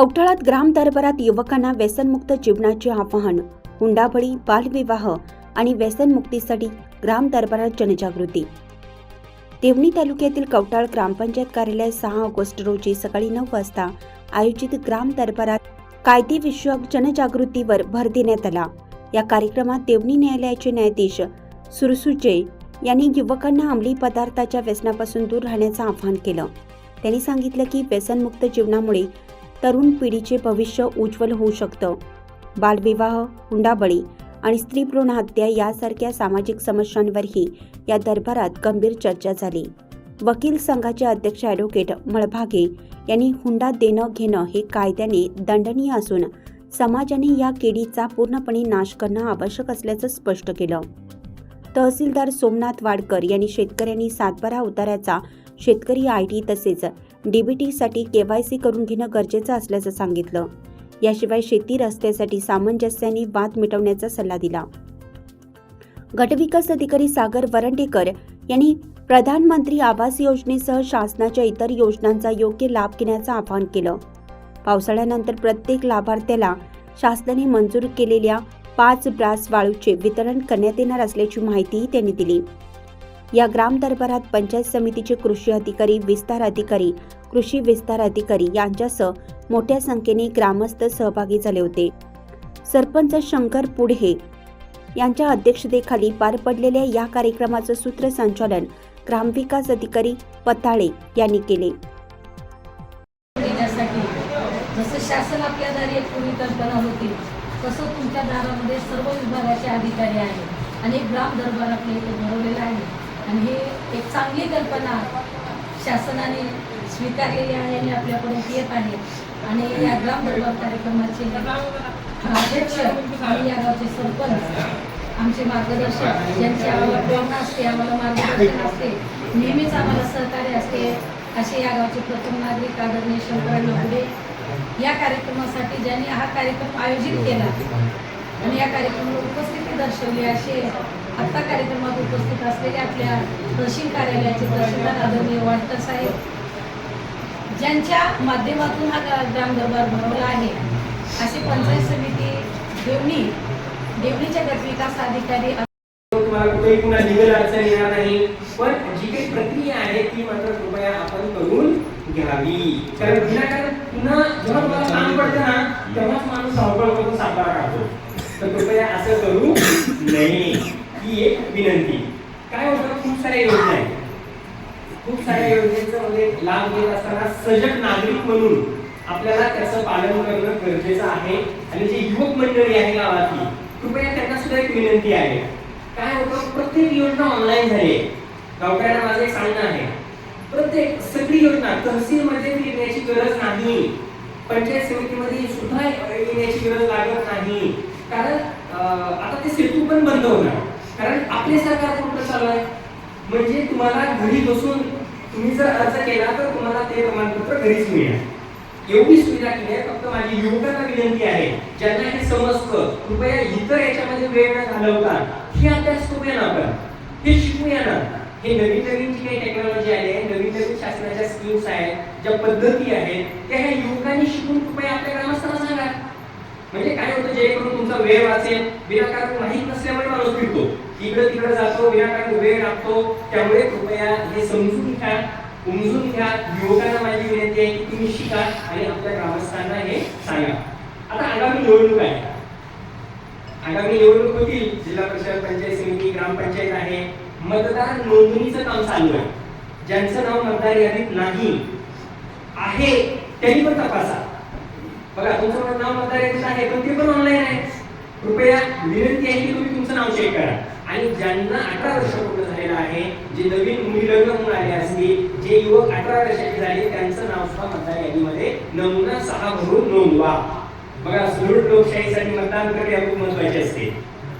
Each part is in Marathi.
कवठळात ग्राम दरबारात युवकांना व्यसनमुक्त जीवनाचे आवाहन हुंडाबळी बालविवाह आणि व्यसनमुक्तीसाठी ग्राम दरबारात जनजागृती. देवणी तालुक्यातील कवठाळ ग्रामपंचायत कार्यालय सहा ऑगस्ट रोजी सकाळी नऊ वाजता आयोजित ग्राम दरबारात कायदेविषयक जनजागृतीवर भर देण्यात आला. या कार्यक्रमात देवणी न्यायालयाचे न्यायाधीश सुरसुजे यांनी युवकांना अंमली पदार्थाच्या व्यसनापासून दूर राहण्याचं आवाहन केलं. त्यांनी सांगितलं की व्यसनमुक्त जीवनामुळे तरुण पिढीचे भविष्य उज्ज्वल होऊ शकतं. बालविवाह हुंडाबळी आणि स्त्री भ्रूण हत्या यासारख्या सामाजिक समस्यांवरही या दरबारात गंभीर चर्चा झाली. वकील संघाचे अध्यक्ष ॲडव्होकेट मळभागे यांनी हुंडा देणं घेणं हे कायद्याने दंडनीय असून समाजाने या केडीचा पूर्णपणे नाश करणं आवश्यक असल्याचं स्पष्ट केलं. तहसीलदार सोमनाथ वाडकर यांनी शेतकऱ्यांनी सातबारा उताऱ्याचा शेतकरी आय टी तसेच डीबीटीसाठी सी करून घेणं गरजेचं असल्याचं सांगितलं. याशिवाय शेती रस्त्यासाठी सामंजस्याने वाद मिटवण्याचा सल्ला दिला. गटविकास अधिकारी सागर वरंडेकर यांनी प्रधानमंत्री आवास योजनेसह शासनाच्या इतर योजनांचा योग्य लाभ घेण्याचं आवाहन केलं. पावसाळ्यानंतर प्रत्येक लाभार्थ्याला शासनाने मंजूर केलेल्या पाच ब्रास वाळूचे वितरण करण्यात येणार असल्याची माहितीही त्यांनी दिली. या ग्राम दरबारात पंचायत समितीचे कृषी अधिकारी विस्तार अधिकारी कृषी विस्तार अधिकारी यांच्यासह मोठ्या संख्येने ग्रामस्थ सहभागी झाले होते. सरपंच शंकर पुढे यांच्या अध्यक्षतेखाली पार पडलेल्या या कार्यक्रमाचं सूत्रसंचालन ग्रामविकास अधिकारी पताळे यांनी केले. जसं शासन आपल्या दारी एक पूर्वी कल्पना होती तसं तुमच्या दारामध्ये सर्व विभागाचे अधिकारी आहेत आणि ग्राम दरबार आपल्या इथे भरवलेला आहे. आणि ही एक चांगली कल्पना शासनाने स्वीकारलेली आहे आणि आपल्यापर्यंत येत आहे. आणि या ग्राम दरबार कार्यक्रमाचे अध्यक्ष आणि या गावचे सरपंच आमचे मार्गदर्शक ज्यांची आम्हाला प्रेरणा असते आम्हाला मार्गदर्शन असते नेहमीच आम्हाला सहकार्य असते असे या गावचे प्रथम नागरिक आदरणीय शंकरांना लोकडे या कार्यक्रमासाठी ज्यांनी हा कार्यक्रम आयोजित केला आणि या कार्यक्रमाला उपस्थिती दर्शवली असे आत्ता कार्यक्रमात उपस्थित असलेले आपल्या तहसील कार्यालयाचे तहसीलदार आदरणीय वाडकर साहेब ज्यांच्या माध्यमातून हा ग्राम दरबार भरवला आहे असे पंचायत समिती देवणी देवणीच्या गटविकास अधिकारी तुम्हाला कुठेही पुन्हा लिगल अडचण येणार नाही पण जी काही प्रक्रिया आहे ती मात्र कृपया आपण करून घ्यावी. कारण विनाकारण पुन्हा जेव्हा तुम्हाला काम पडतं ना तेव्हाच माणूस धावपळ करून सातबारा काढतो. तर कृपया असं करू नाही एक विनंती. काय होतं खूप साऱ्या योजना आहेत. खूप साऱ्या योजनेचा म्हणजे लाभ घेत असताना सजग नागरिक म्हणून आपल्याला त्याचं पालन करणं गरजेचं आहे. आणि जे युवक मंडळी आहे गावातली कृपया त्यांना सुद्धा एक विनंती आहे. काय होतं प्रत्येक योजना ऑनलाईन झाली आहे. गावकऱ्यांना माझं एक सांगणं आहे. प्रत्येक सगळी योजना तहसीलमध्ये येण्याची गरज नाही. पंचायत समितीमध्ये सुद्धा येण्याची गरज लागत नाही. कारण आता ते सेतू पण बंद होणार. कारण आपले सरकार कुठं चालू आहे? म्हणजे तुम्हाला घरी बसून तुम्ही जर अर्ज केला तर तुम्हाला ते प्रमाणपत्र घरीच मिळेल. एवढी सुविधा केली आहे फक्त माझी युवकांना विनंती आहे ज्यांना हे समजतं कृपया इतर याच्यामध्ये वेळ न घालवता हे अभ्यास करूया ना आपण. हे शिकूया ना. हे नवीन नवीन जी काही टेक्नॉलॉजी आली आहे नवीन नवीन शासनाच्या स्कीम्स आहेत ज्या पद्धती आहेत त्या ह्या युवकांनी शिकून कृपया आपल्या ग्रामस्थांना सांगा. म्हणजे काय होतं जेणेकरून तुमचा वेळ वाचेल विनाकारण माहीत नसल्यामुळे माणूस फिरतो इकडे तिकडे जातो विनाकारण वेळ लागतो त्यामुळे कृपया हे समजून घ्या उमजून घ्या. युवकांना माझी विनंती आहे की तुम्ही शिका आणि आपल्या ग्रामस्थांना हे सांगा. आता आगामी निवडणूक आहे. आगामी निवडणूक होतील. जिल्हा परिषद पंचायत समिती ग्रामपंचायत आहे. मतदार नोंदणीचं काम चालू आहे. ज्यांचं नाव मतदार यादीत नाही आहे त्यांनी पण तपासा. बघा तुमचं नाव मतदार यादीत आहे पण ते पण ऑनलाईन आहे कृपया विनंती आहे की तुम्ही तुमचं नाव चेक करा. ज्यांना अठरा वर्ष पूर्ण झालेलं आहे जे नवीन मुली लग्न होऊन आले असतील जे युवक अठरा वर्षाचे झाले त्यांचं नाव सुद्धा मतदार यादीमध्ये नमुना सहा भरून नोंदवा. बघा सुदृढ लोकशाहीसाठी मतदान करणे खूप महत्त्वाचे असते.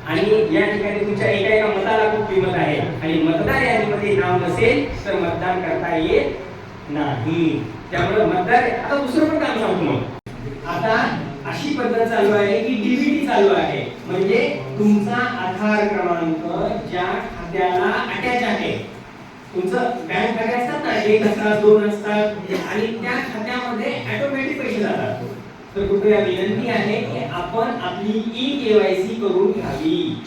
आणि या ठिकाणी तुमच्या एका एका मताला खूप किंमत आहे. आणि मतदार यादीमध्ये नाव नसेल तर मतदान करता येत नाही. त्यामुळे मतदार आता दुसरं पण काम सांगतो मग. आता अशी पद्धत चालू आहे की डीबीटी चालू आहे. म्हणजे तुमचा आधार क्रमांक ज्या खात्याला अटॅच आहे. तुमचं बँक खाते असतात ना एक असतात दोन असतात आणि त्या खात्यामध्ये ऑटोमॅटिक पैसे जातात. तर कृपया विनंती आहे की आपण आपली ई केवायसी करून घ्यावी.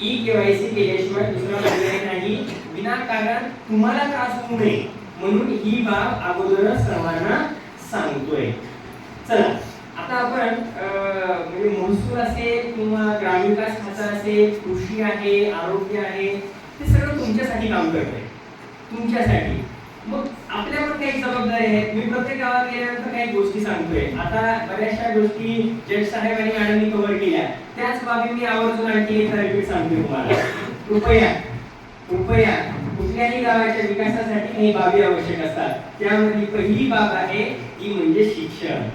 ई केवायसी केल्याशिवाय दुसरा पर्याय नाही. विनाकारण तुम्हाला त्रास होऊ नये. म्हणून ही बाब अगोदरच सर्वांना सांगतोय. चला. आता आपण म्हणजे महसूल असेल किंवा ग्रामविकास खातं असेल कृषी आहे आरोग्य आहे ते सगळं तुमच्यासाठी काम करते तुमच्यासाठी. मग आपल्यावर काही जबाबदारी आहेत मी प्रत्येक गावात गेल्यानंतर काही गोष्टी सांगतोय. आता बऱ्याचशा गोष्टी जज साहेब आणि मॅडमनी कव्हर केल्या. त्याच बाबी मी आवर्जून आणखी एक रिपीट सांगतोय तुम्हाला. कृपया कृपया कुठल्याही गावाच्या विकासासाठी काही बाबी आवश्यक असतात. त्यामध्ये पहिली बाब आहे ती म्हणजे शिक्षण.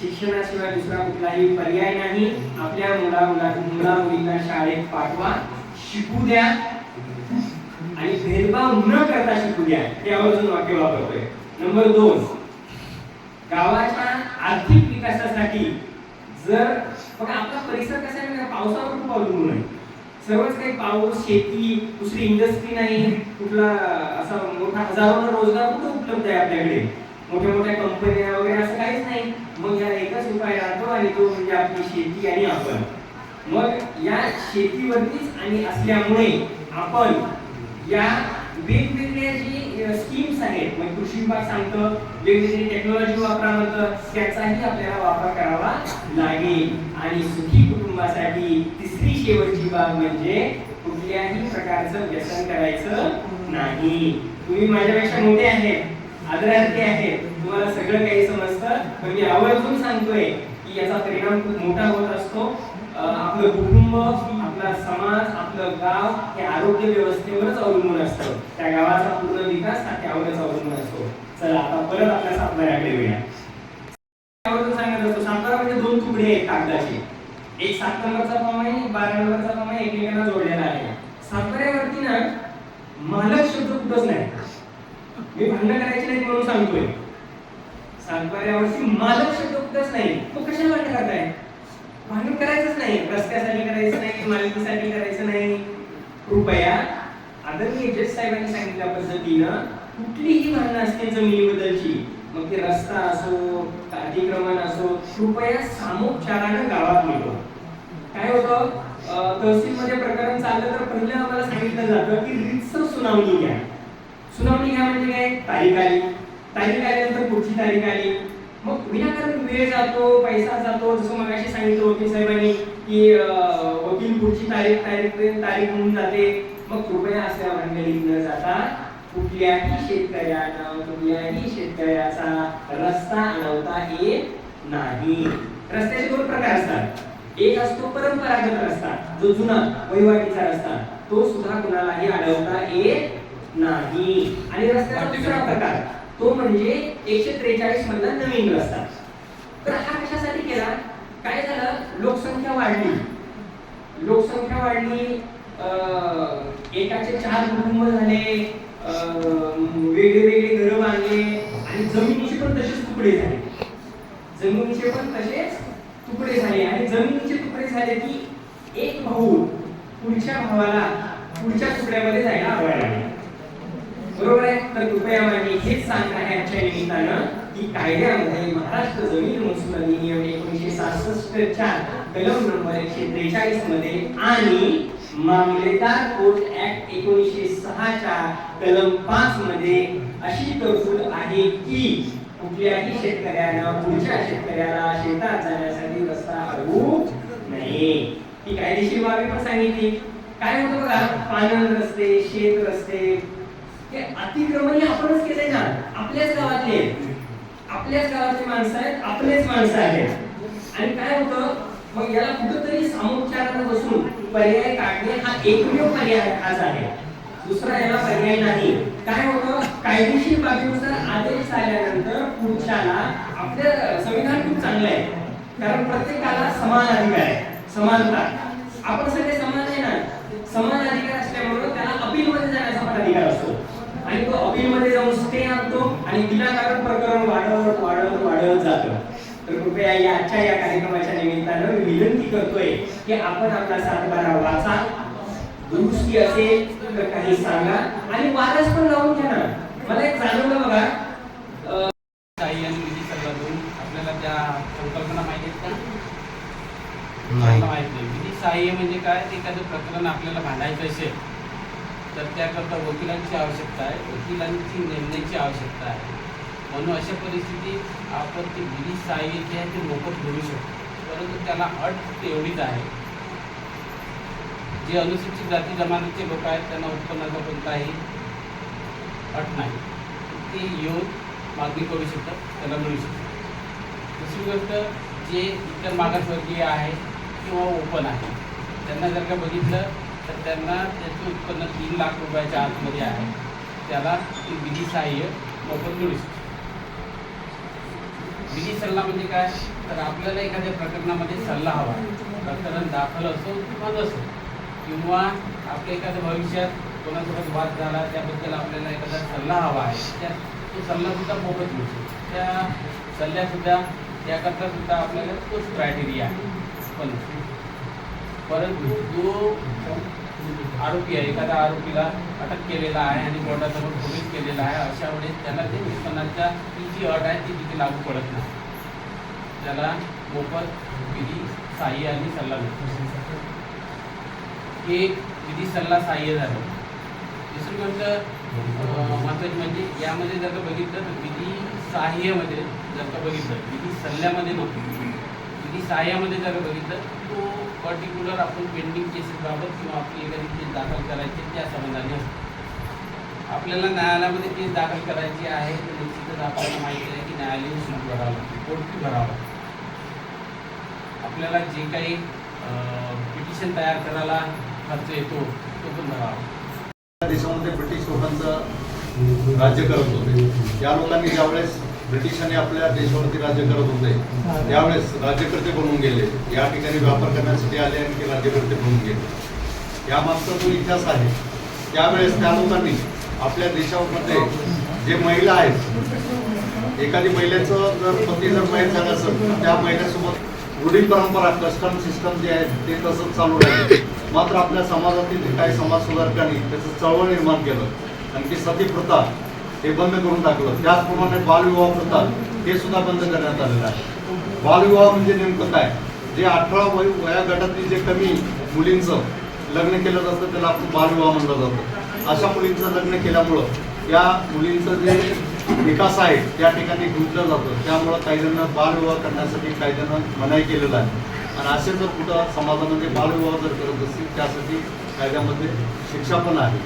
शिक्षणाशिवाय दुसरा कुठलाही पर्याय नाही. आपल्या मुला मुला मुला मुलींना शाळेत पाठवा शिकू द्या. आणि भेदभाव न करता शिकू द्या. हे आवर्जून वाक्य वापरतोय. नंबर दोन गावाच्या आर्थिक विकासासाठी जर बघा आपला परिसर कसा आहे पावसावर खूप अवलंबून आहे. सर्वच काही पाऊस शेती दुसरी इंडस्ट्री नाही. कुठला असा मोठा हजारो रोजगार कुठं उपलब्ध आहे आपल्याकडे? मोठ्या मोठ्या कंपन्या वगैरे असं काहीच नाही. मग या एकच उपाय राहतो आणि तो म्हणजे आपली शेती आणि आपण. मग या शेतीवरतीच आणि असल्यामुळे आपण या वेगवेगळ्या जी स्कीम्स आहेत म्हणजे कृषी विभाग सांगतं वेगवेगळी टेक्नॉलॉजी वापरा म्हणतं त्याचाही आपल्याला वापर करावा लागेल. आणि सुखी कुटुंबासाठी तिसरी शेवटची बाब म्हणजे कुठल्याही प्रकारचं व्यसन करायचं नाही. तुम्ही माझ्यापेक्षा मोठे आहेत. आदरार्थी आहे. तुम्हाला सगळं काही समजतं. पण मी आवर्जून सांगतोय की याचा परिणाम खूप मोठा होत असतो. आपलं कुटुंब आपला समाज आपलं गाव हे आरोग्य व्यवस्थेवरच अवलंबून असतं. त्या गावाचा पूर्ण विकास हा त्यावरच अवलंबून असतो. चला आता परत आपल्या सातबाऱ्याकडे वळूया आवर्जून सांगत असतो सातबारा म्हणजे दोन तुकडे आहेत कागदाचे. एक सात नंबरचा फॉर्म आहे बारा नंबरचा फॉर्म आहे एकमेकांना जोडलेला आहे. सातबाऱ्यावरती ना मालक शब्द कुठंच नाही. मी भांडण करायची नाही म्हणून सांगतोय. सातबाऱ्यावरती मालक शब्द कुठंच नाही. तो कशाला भांडण करताय? भांडण करायचंच नाही. रस्त्यासाठी करायचं नाही मालकीसाठी करायचं नाही. कृपया आदरणीय जज साहेबांनी सांगितल्या पद्धतीनं कुठलीही भांडणं असतील जमिनीबद्दलची मग ते रस्ता असो अतिक्रमण असो कृपया सामोपचारानं गावात मिळवा काय होतं? तहसीलमध्ये प्रकरण चाललं तर पहिलं आम्हाला सांगितलं जातं की रितसर सुनावणी घ्या. सुनावणी घ्या म्हणजे काय? तारीख आली. तारीख आल्यानंतर पुढची तारीख आली. मग विनाकारण वेळ जातो पैसा जातो. जसं मग अशी सांगितलं वकील साहेबांनी की वकील पुढची तारीख तारीख तारीख होऊन जाते. मग कृपया असल्या भानगडीत न जाता. कुठल्याही शेतकऱ्यानं कुठल्याही शेतकऱ्याचा रस्ता अडवता येत नाही. रस्त्याचे दोन प्रकार असतात. एक असतो परंपरागत रस्ता जो जुना वहिवाटीचा रस्ता. तो सुद्धा कुणालाही अडवता येत नाही. आणि रस्त्याचा दुसरा प्रकार तो म्हणजे एकशे त्रेचाळीस मधला नवीन रस्ता. तर हा कशासाठी केला? काय झालं? लोकसंख्या वाढली. लोकसंख्या वाढली एकाचे चार कुटुंब झाले वेगळे वेगळे घरं बांधले आणि जमिनीचे पण तसेच तुकडे झाले. जमिनीचे पण तसेच तुकडे झाले. आणि जमिनीचे तुकडे झाले की एक भाऊ पुढच्या भावाला पुढच्या तुकड्यामध्ये जायला आवडायला लागला. बरोबर आहे? तर कृपया माझी हेच सांगणार आहे आजच्या निमित्तानं की कायद्यामध्ये महाराष्ट्र जमीन महसूल अधिनियम एकोणीसशे सहासष्टच्या कलम नंबर एकशे त्रेचाळीसमध्ये आणि मामलेदार कोर्ट ऍक्ट एकोणीसशे सहाच्या कलम पाच मध्ये अशी तरतूद आहे की कुठल्याही शेतकऱ्यानं पुढच्या शेतकऱ्याला शेतात जाण्यासाठी रस्ता हरवू नये. ही कायदेशीर बाबी पण सांगितली. काय होतं बघा? पानन रस्ते शेत रस्ते हे अतिक्रमण हे आपणच केलंय ना. आपल्याच गावातले. आहेत. आपल्याच गावातली माणसं आहेत आपलेच माणसं आहेत. आणि काय होतं? मग याला कुठंतरी सामोपचारानं बसून पर्याय काढणे हा एकमेव पर्याय आज आहे. दुसरा याला पर्याय नाही. काय होतं? कायदेशीर बाबीनुसार आदेश आल्यानंतर पुढच्याला आपलं संविधान खूप चांगलं आहे. कारण प्रत्येकाला समान अधिकार आहे. समानता. आपण सगळे समान आहे ना? समान अधिकार असल्यामुळे त्याला अपील मध्ये जाण्याचा पण अधिकार असतो आणि तो अपील मध्ये जाऊन स्टे आणतो आणि विनाकारण प्रकरण वाढत वाढत वाढत जातं तर कृपया या आजच्या या कार्यक्रमाच्या निमित्तानं मी विनंती करतोय की आपण आपला सातबारा वाचा. दुरुस्ती असेल तर काही सांगा. आणि वारस पण लावून घ्या ना. मला एक जाणवलं बघा. आणि देऊन आपल्याला त्या संकल्पना माहिती आहेत का? माहीत विधी सहाय्य म्हणजे काय? एखादं प्रकरण आपल्याला भांडायचं असेल तर त्याकरता वकिलांची आवश्यकता आहे. वकिलांची नेमण्याची आवश्यकता आहे. म्हणून अशा परिस्थिती आपण ते विधी सहाय्य जे आहे ते मोफत मिळू शकतो परंतु त्याला अट एवढीच आहे. जे अनुसूचित जाती जमातीचे लोक आहेत त्यांना उत्पन्नाचा कोणताही अट नाही. ते येऊन मागणी करू शकतात त्याला मिळू शकतात. दुसरी गोष्ट जे इतर मागासवर्गीय आहे किंवा ओपन आहे त्यांना जर का बघितलं तर त्यांना त्याचं उत्पन्न तीन लाख रुपयाच्या आतमध्ये आहे. त्याला ते विधी सहाय्य मोफत मिळू शकते विधी सल्ला म्हणजे काय? तर आपल्याला एखाद्या प्रकरणामध्ये सल्ला हवा. प्रकरण दाखल असो किंवा नसो. किंवा आपल्या एखाद्या भविष्यात कोणासोबत वाद झाला त्याबद्दल आपल्याला एखादा सल्ला हवा आहे. त्या तो सल्ला सुद्धा मोफत मिळतो. त्या सल्ल्यासुद्धा त्याकरता सुद्धा आपल्याला तोच क्रायटेरिया आहे. पण परंतु जो आरोपी आहे. एखाद्या आरोपीला अटक केलेला आहे आणि कोर्टासमोर पोलीस केलेला आहे. अशा वेळेस त्याला ते उत्पन्नाच्या ती जी अट आहे ती तिथे लागू पडत नाही. त्याला मोफत विधी सहाय्य आणि सल्ला मिळतो हे एक विधी सल्ला सहाय्य झालं. दुसरी गोष्ट अं, म्हणजे यामध्ये जर का बघितलं तर विधी सहाय्यमध्ये जर का बघितलं विधी सल्ल्यामध्ये नव्हती. विधी सहाय्यामध्ये जर का बघितलं तो पर्टिक्युलर आपण पेंडिंग केसेसबाबत किंवा आपली एखादी केस दाखल करायची त्या संबंधाने असतो. आपल्याला न्यायालयामध्ये केस दाखल करायची आहे तर निश्चितच आपल्याला माहिती आहे की न्यायालयीन शुल्क भरावं लागतं कोर्ट फी भरावं आपल्याला जे काही पिटिशन तयार करायला खर्च येतो तो पण भरावा देशामध्ये ब्रिटिश लोकांचं राज्य करत होते. या लोकांनी ज्यावेळेस ब्रिटिशांनी आपल्या देशावरती राज्य करत होते. त्यावेळेस राज्यकर्ते बनून गेले. या ठिकाणी व्यापार करण्यासाठी आले आणि ते राज्यकर्ते बनून गेले. या मागचा जो इतिहास आहे त्यावेळेस त्या लोकांनी आपल्या देशामध्ये जे महिला आहेत एखादी महिलेचं जर पती जर माहीत झालं असेल तर त्या महिलेसोबत रूढी परंपरा कस्टम सिस्टम जे आहे ते तसंच चालू राहिले. मात्र आपल्या समाजातील काही समाज सुधारकांनी त्याचं चळवळ निर्माण केलं. आणि ती सती प्रथा हे बंद करून टाकलं. त्याचप्रमाणे बालविवाह प्रथा हे सुद्धा बंद करण्यात आलेलं आहे. बालविवाह म्हणजे नेमकं काय? जे अठरा वय वया गटातील जे कमी मुलींचं लग्न केलं जातं त्याला आपण बालविवाह म्हणलं जातं. अशा मुलींचं लग्न केल्यामुळं त्या मुलींचं जे विकास आहे त्या ठिकाणी गुंतलं जातं. त्यामुळं काही जण बालविवाह करण्यासाठी काही जण मनाई केलेलं आहे. आणि असे जर कुठं समाजामध्ये बालविवाह जर करत असतील त्यासाठी कायद्यामध्ये शिक्षा पण आहे.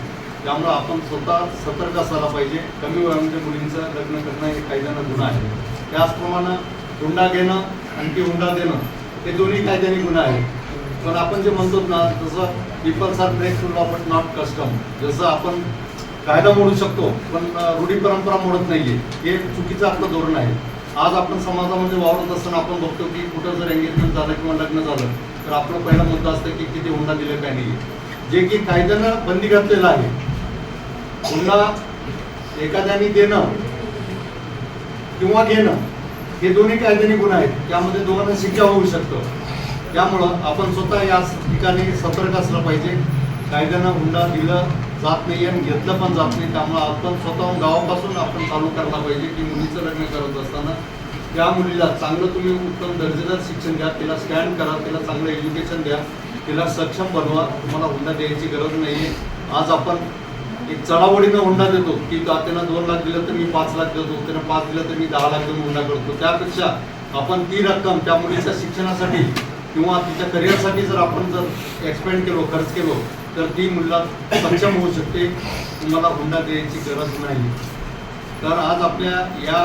त्यामुळं आपण स्वतः सतर्क असायला पाहिजे. कमी वयामध्ये मुलींचं लग्न करणं हे कायद्यानं गुन्हा आहे. त्याचप्रमाणे हुंडा घेणं आणखी हुंडा देणं हे दोन्ही कायद्याने गुन्हा आहे. पण आपण जे म्हणतो ना जसं peoples are break to law but not custom जसं आपण कायदा मोडू शकतो पण रूढी परंपरा मोडत नाही आहे हे चुकीचं आपलं धोरण आहे. आज आपण समाजामध्ये वावरत असताना आपण बघतो की कुठं जर एंगेजमेंट झालं किंवा लग्न झालं तर आपलं पहिला मुद्दा असतं की किती हुंडा दिले काय नाही जे की कायद्यानं बंदी घातलेलं आहे हुंडा एखाद्याने देणं किंवा घेणं हे दोन्ही कायद्याने गुन्हा आहेत. त्यामध्ये दोघांना शिक्षा होऊ शकतं. त्यामुळं आपण स्वतः या ठिकाणी सतर्क असलं पाहिजे. कायद्यानं हुंडा दिलं जात नाही आणि घेतलं पण जात नाही. त्यामुळं आपण स्वतःहून गावापासून आपण चालू करायला पाहिजे की मुलीचं लग्न करत असताना त्या मुलीला चांगलं तुम्ही उत्तम दर्जेदार शिक्षण द्या तिला स्टँड करा तिला चांगलं एज्युकेशन द्या तिला सक्षम बनवा. तुम्हाला हुंडा द्यायची गरज नाही आहे आज आपण की चढावडीनं हुंडा देतो. की त्यांना दोन लाख दिलं तर मी पाच लाख देतो त्यानं पाच दिलं तर मी दहा लाख देऊन हुंडा करतो. त्यापेक्षा आपण ती रक्कम त्या मुलीच्या शिक्षणासाठी किंवा तिच्या करिअरसाठी जर आपण जर एक्सपेंड केलो खर्च केलो तर ती मुलीला सक्षम होऊ शकते. तुम्हाला हुंडा द्यायची गरज नाही. तर आज आपल्या या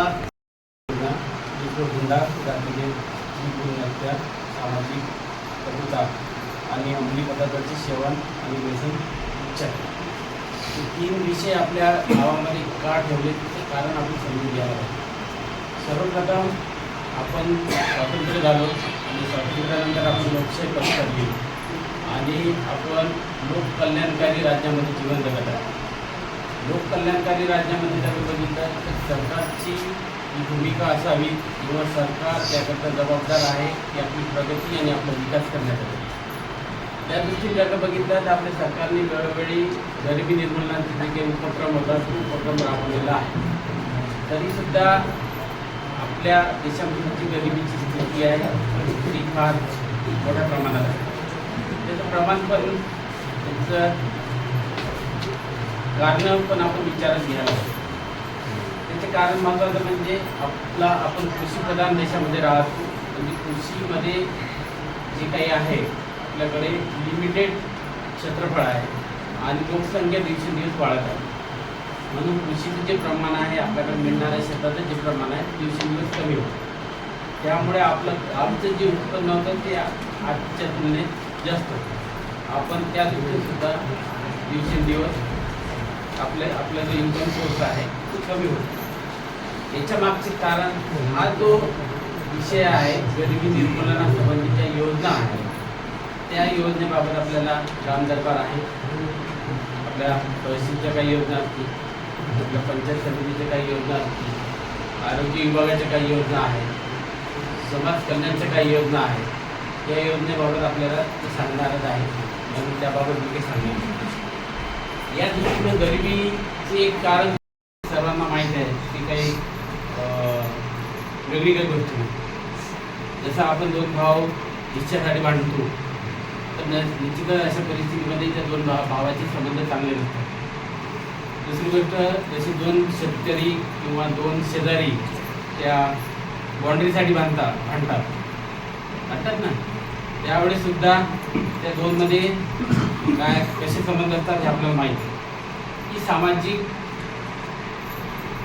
हुंडा सामाजिक आणि अंमली पदार्थाचे सेवन आणि व्यसन इच्छा हे तीन विषय आपल्या गावामध्ये का ठेवले त्याचं कारण आपण समजून घ्यायला पाहिजे सर्वप्रथम आपण स्वातंत्र्य झालो आणि स्वातंत्र्यानंतर आपण लोकशाही पत्करली आणि आपण लोककल्याणकारी राज्यामध्ये जीवन जगत आहे लोककल्याणकारी राज्यामध्ये जर बघितलं तर सरकारची ही भूमिका असावी किंवा सरकार त्याकरता जबाबदार आहे की आपली प्रगती आणि आपला विकास करण्यासाठी. त्या दृष्टीने जर बघितलं तर आपल्या सरकारने वेळोवेळी गरिबी निर्मूलनाचे जे काही उपक्रम होतात तो उपक्रम राबवलेला आहे. तरीसुद्धा आपल्या देशामध्ये जी गरिबीची स्थिती आहे ती फार मोठ्या प्रमाणात आहे. त्याचं प्रमाण पण त्याचं कारणं पण आपण विचारात घ्यायला हवं. त्याचे कारण महत्त्वाचं म्हणजे आपला आपण कृषीप्रधान देशामध्ये राहतो. म्हणजे कृषीमध्ये जे काही आहे आपल्याकडे लिमिटेड क्षेत्रफळ आहे आणि लोकसंख्या दिवसेंदिवस वाढत आहे. म्हणून कृषीचं जे प्रमाण आहे आपल्याकडे मिळणाऱ्या शेताचं जे प्रमाण आहे दिवसेंदिवस कमी होतं. त्यामुळे आपलं आमचं जे उत्पन्न होतं ते आजच्या तुलनेत जास्त होतं. आपण त्या सुद्धा दिवसेंदिवस आपले आपला जो इन्कम सोर्स आहे तो कमी होतो. याच्या मागचे कारण हा जो विषय आहे गरिबी निर्मूलनासंबंधीच्या योजना आहेत त्या योजनेबाबत आपल्याला ग्राम दरबार आहे. आपल्या तहसीलच्या काही योजना असतील आपल्या पंचायत समितीच्या काही योजना असतील आरोग्य विभागाच्या काही योजना आहेत समाज कल्याणच्या काही योजना आहेत या योजनेबाबत आपल्याला ते सांगणारच आहे. म्हणून त्याबाबत मी काही सांगेन या दृष्टीनं गरिबीचे एक कारण सर्वांना माहीत आहे की काही वेगळी काही गोष्टी जसं आपण दोन भाव इच्छासाठी भांडतो तर निश्चितच अशा परिस्थितीमध्ये त्या दोन भाव भावाचे संबंध चांगले नसतात. दुसरी गोष्ट जशी दोन शेतकरी किंवा दोन शेजारी त्या बाँड्रीसाठी बांधतात भांडतात म्हणतात ना? त्यावेळेस सुद्धा त्या दोनमध्ये काय कसे संबंध असतात हे आपल्याला माहिती ही सामाजिक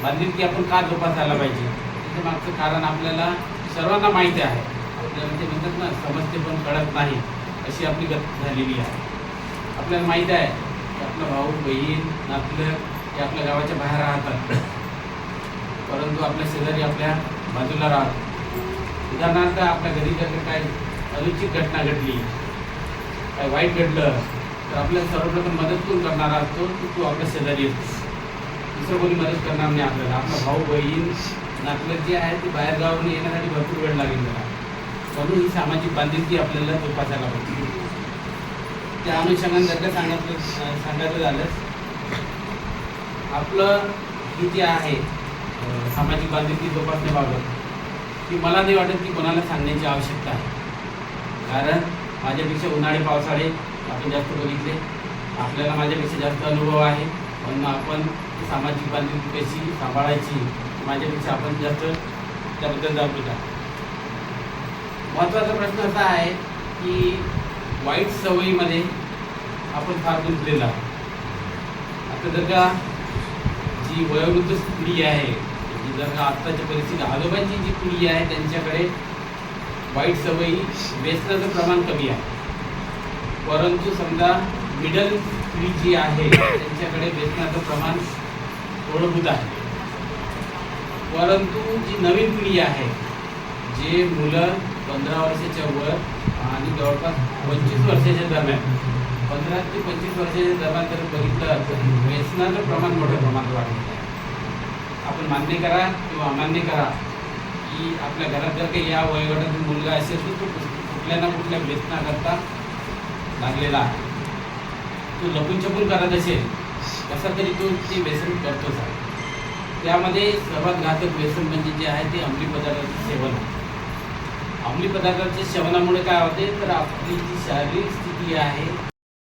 बांधिलकी आपण का जोपासायला पाहिजे? त्याच्या मागचं कारण आपल्याला सर्वांना माहिती आहे. आपल्याला ते म्हणतात ना समजते पण कळत नाही. अशी आपली गत झालेली आहे. आपल्याला माहीत आहे की आपला भाऊ बहीण नातलं हे आपल्या गावाच्या बाहेर राहतात. परंतु आपल्या शेजारी आपल्या बाजूला राहतो उदाहरणार्थ आपल्या घरी जर काय अनुचित घटना घडली काय वाईट घडलं तर आपल्याला सर्वप्रथम मदत कोण करणारा असतो की तू आपल्या शेजारी येतोस दुसरं कोणी मदत करणार नाही आपल्याला. आपला भाऊ बहीण नातलं जे आहे ते बाहेर गावाने येण्यासाठी भरपूर वेळ लागेल त्याला. म्हणून ही सामाजिक बांधिलकी आपल्याला जोपासायला पाहिजे त्या अनुषंगाने जर का सांगितलं सांगायचं झालंच आपलं ही जे आहे सामाजिक बांधिलकी जोपासण्याबाबत ती मला नाही वाटत की कोणाला सांगण्याची आवश्यकता आहे. कारण माझ्यापेक्षा उन्हाळे पावसाळे आपण जास्त बघितले. आपल्याला माझ्यापेक्षा जास्त अनुभव आहे. पण आपण सामाजिक बांधिलकी कशी सांभाळायची माझ्यापेक्षा आपण जास्त त्याबद्दल जागृत आहे महत्त्वाचा प्रश्न असा आहे की वाईट सवयीमध्ये आपण फार गुंतलेलो आहोत. आता जर का जी वयोवृद्ध पिढी आहे जी जर का आत्ताच्या परिस्थिती आजोबांची जी पिढी आहे त्यांच्याकडे वाईट सवयी व्यसनाचं प्रमाण कमी आहे. परंतु समजा मिडल पिढी जी आहे त्यांच्याकडे व्यसनाचं प्रमाण थोडंभूत आहे. परंतु जी नवीन पिढी आहे जे मुलं पंधरा वर्षाच्या वर आणि जवळपास पंचवीस वर्षाच्या दरम्यान. पंधरा ते पंचवीस वर्षाच्या दरम्यान जर बघितलं तर व्यसनाचं प्रमाण मोठ्या प्रमाणात वाढलेलं आहे. आपण मान्य करा किंवा अमान्य करा की आपल्या घरात जर काही या वयोगटातील मुलगा असेल तर तो कुठल्या ना कुठल्या व्यसनाकरता लागलेला आहे. तो लपून छपून करत असेल कसा तरी तो ते व्यसन करतोच आहे. त्यामध्ये सर्वात घातक व्यसन म्हणजे जे आहे ते अंमली पदार्थाचं सेवन आहे. अंमली पदार्थांच्या सेवनामुळे काय होते? तर आपली जी शारीरिक स्थिती आहे.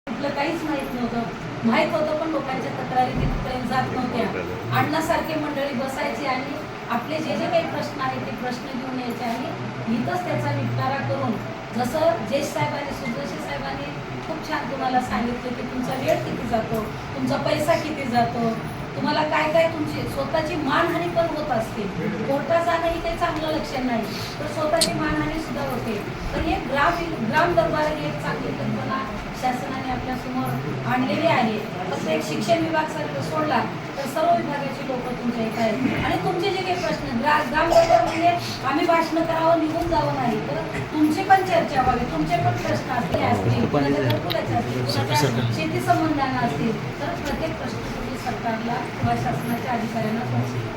कुठलं काहीच माहीत नव्हतं. माहीत होतं पण लोकांच्या तक्रारी तिथपर्यंत जात नव्हत्या. अण्णासारखे मंडळी बसायची आणि आपले जे जे काही प्रश्न आहेत ते प्रश्न घेऊन यायचे आणि इथंच त्याचा निपटारा करून जसं जेश साहेबांनी सुदर्शी साहेबांनी खूप छान तुम्हाला सांगितलं की तुमचा वेळ किती जातो तुमचा पैसा किती जातो तुम्हाला काय काय तुमची स्वतःची मानहानी पण होत असते. कोर्टात जाणं ही काही चांगलं लक्षण नाही. तर स्वतःची मानहानी सुद्धा होते. तर हे ग्राम ग्राम दरबार ही एक चांगली कल्पना शासनाने आपल्यासमोर आणलेली आहे. फक्त एक शिक्षण विभाग जर सोडला तर सर्व विभागाची लोक तुमच्या इथे आहेत. आणि तुमचे जे काही प्रश्न ग्रा ग्राम दरबार म्हणजे आम्ही भाषण करावं निघून जावं नाही. तर तुमची पण चर्चा व्हावी तुमचे पण प्रश्न असतील. असतील असतील कुणाच्या शेती संबंधांना असतील. तर प्रत्येक प्रश्न सरकारला किंवा शासनाच्या अधिकाऱ्यांना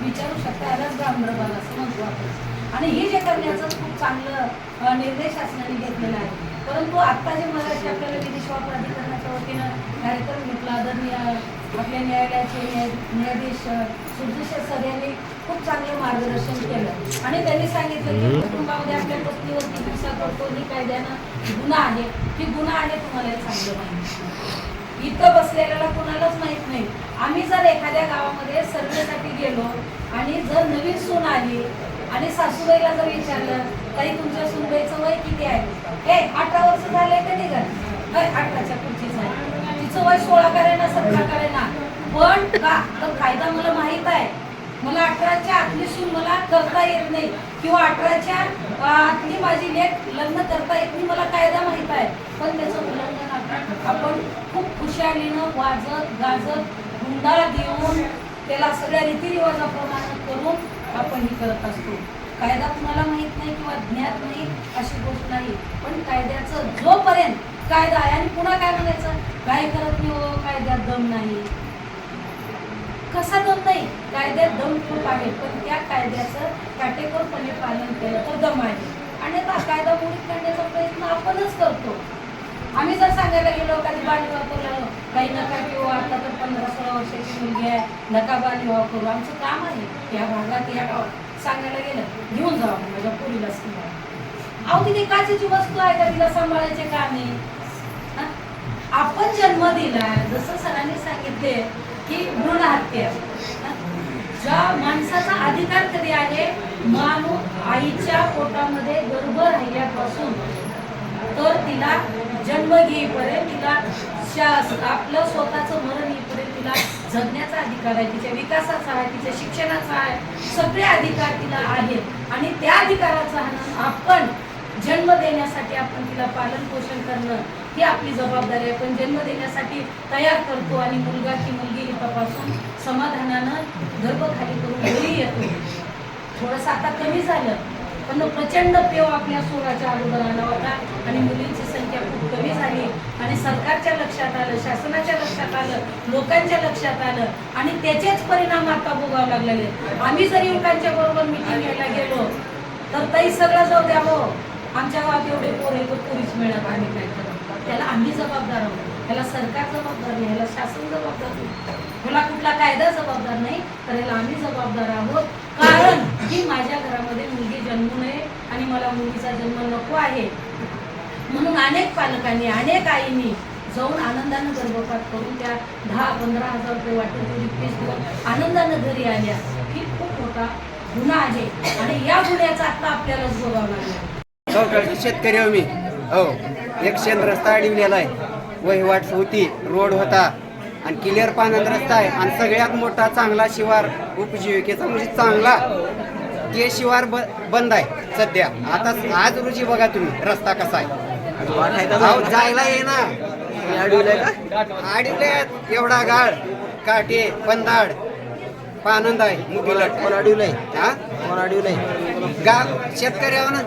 विचारू शकता. यालाच दरबार असं म्हणतो आपण. आणि हे जे करण्याचं खूप चांगलं निर्णय शासनाने घेतलेला आहे. परंतु आत्ता जे मराठी आपल्याला विधी सेवा प्राधिकरणाच्या वतीनं कार्यक्रम घेतला आदरणीय आपल्या न्यायालयाचे न्याय- न्यायाधीश सुरजित सर यांनी खूप चांगलं मार्गदर्शन केलं. आणि त्यांनी सांगितलं की कुटुंबामध्ये आपल्या पत्नीवरती हिंसा करतो ही कायद्यानं गुन्हा आहे. ही गुन्हा आहे तुम्हाला हे चांगलं माहिती. इथं बसलेल्याला कोणालाच माहीत नाही. आम्ही जर एखाद्या गावामध्ये सर्वेसाठी गेलो आणि जर नवीन सून आली आणि सासूबाईला जर विचारलं ताई तुमच्या सुनबाईचं वय किती आहे? ए अठरा वर्ष झालंय का नाही का अठराच्या पुढचीच आहे तिचं वय सोळा करेना सतरा ना पण का? तर कायदा मला माहीत आहे. मला अठराच्या आतली सून मला करता येत नाही किंवा अठराच्या आतली माझी लेख लग्न करता येत नाही मला कायदा माहीत आहे. पण त्याचं उल्लंघन आपण खूप खुशालीनं वाजत गाजत हुंडा देऊन त्याला सगळ्या रीतिरिवाजाप्रमाणे करून आपण हे करत असतो. कायदा कुणाला माहीत नाही किंवा ज्ञात नाही अशी गोष्ट नाही. पण कायद्याचं जोपर्यंत कायदा आहे आणि पुन्हा काय म्हणायचं? काय करत नाही हो कायद्यात दम नाही. कसा दम नाही? कायद्यात दम खूप आहे पण त्या कायद्याचं काटेकोरपणे पालन केलं तर दम आहे. आणि आता कायदा मोडीत करण्याचा प्रयत्न आपणच करतो. आम्ही जर सांगायला गेलो कधी बालविवाह करू काही नका किंवा आता तर पंधरा सोळा वर्षाची नकाबा आहे करू. आमचं काम आहे या भागात या गावात सांगायला गेलं घेऊन जावा माझ्या पोरीला अहो तिथे काचेची वस्तू आहे का तिला सांभाळायचे काम आहे. आपण जन्म दिला जसं सरांनी सांगितले की भ्रूण हत्या. ज्या माणसाचा अधिकार कधी आहे माणूस आईच्या पोटामध्ये गर्भ राहिल्यापासून तर तिला जन्म घेईपर्यंत तिला आपलं स्वतःचं मरण येईपर्यंत तिला जगण्याचा अधिकार आहे तिच्या विकासाचा आहे तिच्या शिक्षणाचा आहे. सगळे अधिकार तिला आहेत. आणि त्या अधिकाराचा आपण जन्म देण्यासाठी आपण तिला पालन पोषण करणं ही आपली जबाबदारी आहे. पण जन्म देण्यासाठी तयार करतो आणि मुलगा की मुलगी ही तपासून समाधानानं गर्भ खाली करून घरी येतो. थोडंसं आता कमी झालं पण प्रचंड पेव आपल्या सोराच्या अगोदर आला होता आणि मुलींची संख्या खूप कमी झाली आणि सरकारच्या लक्षात आलं शासनाच्या लक्षात आलं लोकांच्या लक्षात आलं आणि त्याचेच परिणाम आता भोगावं लागलेले आम्ही जर युवकांच्या बरोबर मिटिंग घ्यायला गेलो तर तरी सगळं जाऊ द्या हो. आमच्या गावात एवढे पोर तर पोरीच मिळत आम्ही काय करत त्याला आम्ही जबाबदार आहोत. ह्याला सरकार जबाबदार नाही ह्याला शासन जबाबदार नाही ह्याला कुठला कायदा जबाबदार नाही तर ह्याला आम्ही जबाबदार आहोत. कारण की माझ्या घरामध्ये मुलगी जन्मू नये आणि मला मुलीचा जन्म नको आहे. म्हणून अनेक पालकांनी अनेक आईंनी जाऊन आनंदानं गर्भपात करून त्या दहा पंधरा हजार रुपये वाटून तेवढी फीस देऊन आनंदानं घरी आल्या. ही खूप मोठा गुन्हा आहे. आणि या गुन्ह्याचा आता आपल्यालाच भोगावं लागला. शेतकरी हो मी. हो एक शेण रस्ता अडविलेला आहे वहिवाट होती रोड होता आणि क्लिअर पानंद रस्ता आहे. आणि सगळ्यात मोठा चांगला शिवार उपजीविकेचा म्हणजे चांगला ते शिवार ब बंद आहे सध्या. आता आज रोजी बघा तुम्ही रस्ता कसा आहे. जायला ये ना अडविलाय का अडविले एवढा गाळ काटे पंदाड पानंद आहे मुबीलट कोण अडविलंय हा? कोण अडविलंय गा शेतकऱ्यावर ना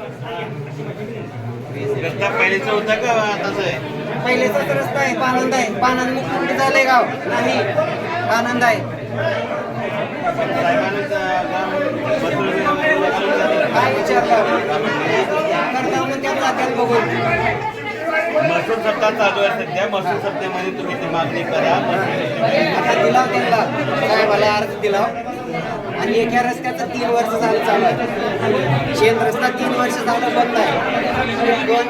रस्ता पहिलेचा होता का आताचा आहे? पहिलेचाच रस्ता आहे. पानंद आहे पानंद मुक्त झाले गाव. नाही. पानंद आहे काय विचारलं त्या महसूल सत्ता चालू आहे सध्या. महसूल सत्तेमध्ये तुम्ही ती मागणी करा. आता दिला त्यांना साहेबाला अर्ज दिला हो. आणि एका रस्त्याचं तीन वर्ष झालं चालू आहे. शेत रस्ता तीन वर्ष झालं बंद आहे. दोन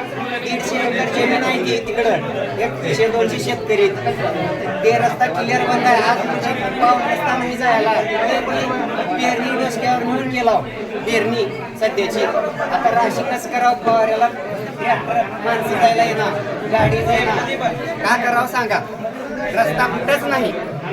दीडशे एकर जमीन आहे ती तिकडं. एकशे दोनशे शेतकरी ते रस्ता क्लिअर बंद आहे. आज म्हणजे पाऊस रस्ता नाही जायला. पेरणी डोसक्यावर नेऊन केला हो. पेरणी सध्याची. आता राशी कसं करावं? फवाऱ्याला माणसं जायला येणार. गाडी जायला. का करावं सांगा? रस्ता कुठंच नाही.